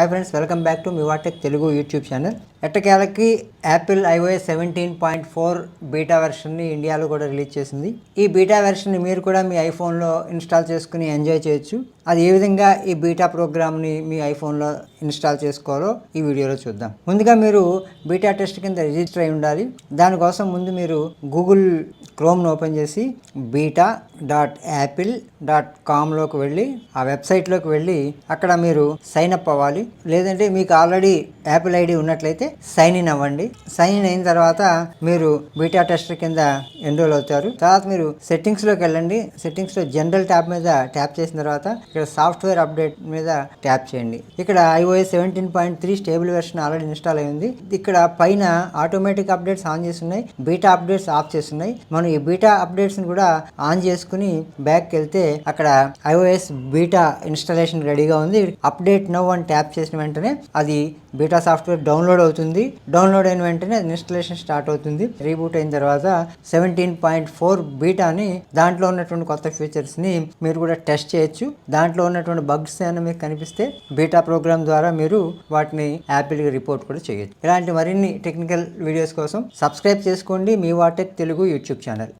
Hi friends welcome back to మివాటెక్ Telugu YouTube channel ఎట్టకేలకి Apple iOS seventeen point four beta వెర్షన్ని ఇండియాలో కూడా release చేసింది. ఈ beta వెర్షన్ని మీరు కూడా మీ ఐఫోన్లో ఇన్స్టాల్ చేసుకుని ఎంజాయ్ చేయొచ్చు. అది ఏ విధంగా ఈ బీటా ప్రోగ్రామ్ని మీ ఐఫోన్లో ఇన్స్టాల్ చేసుకోవాలో ఈ వీడియోలో చూద్దాం. ముందుగా మీరు బీటా టెస్ట్ కింద రిజిస్టర్ అయి ఉండాలి. దానికోసం ముందు మీరు గూగుల్ క్రోమ్ను ఓపెన్ చేసి బీటా డాట్ యాపిల్ డాట్ కామ్లోకి వెళ్ళి ఆ వెబ్సైట్లోకి వెళ్ళి అక్కడ మీరు సైన్ అప్ అవ్వాలి. లేదంటే మీకు ఆల్రెడీ యాపిల్ ఐడి ఉన్నట్లయితే సైన్ ఇన్ అవ్వండి. సైన్ ఇన్ అయిన తర్వాత మీరు బీటా టెస్టర్ కింద ఎన్రోల్ అవుతారు. తర్వాత మీరు సెట్టింగ్స్లోకి వెళ్ళండి. సెట్టింగ్స్లో జనరల్ ట్యాబ్ మీద ట్యాప్ చేసిన తర్వాత ఇక్కడ సాఫ్ట్వేర్ అప్డేట్ మీద ట్యాప్ చేయండి. ఇక్కడ iOS seventeen point three stable version already install అయింది. ఇక్కడ పైన ఆటోమేటిక్ అప్డేట్స్ ఆన్ చేసి ఉన్నాయి బీటా అప్డేట్స్ ఆఫ్ చేస్తున్నాయి. మనం ఈ బీటా అప్డేట్స్ కూడా ఆన్ చేసుకుని బ్యాక్కి వెళ్తే అక్కడ ఐఓఎస్ బీటా ఇన్స్టాలేషన్ రెడీగా ఉంది. అప్డేట్ నవ్ అని ట్యాప్ చేసిన వెంటనే అది బీటా సాఫ్ట్వేర్ డౌన్లోడ్ అవుతుంది. డౌన్లోడ్ అయిన వెంటనే ఇన్స్టలేషన్ స్టార్ట్ అవుతుంది. రీబూట్ అయిన తర్వాత సెవెంటీన్ పాయింట్ ఫోర్ బీటాని దాంట్లో ఉన్నటువంటి కొత్త ఫీచర్స్ని మీరు కూడా టెస్ట్ చేయొచ్చు. దాంట్లో ఉన్నటువంటి బగ్స్ ఏమైనా మీకు కనిపిస్తే బీటా ప్రోగ్రామ్ ద్వారా మీరు వాటిని యాపిల్కి రిపోర్ట్ కూడా చేయొచ్చు. ఇలాంటి మరిన్ని టెక్నికల్ వీడియోస్ కోసం సబ్స్క్రైబ్ చేసుకోండి. మీ వాటెక్ తెలుగు యూట్యూబ్ ఛానల్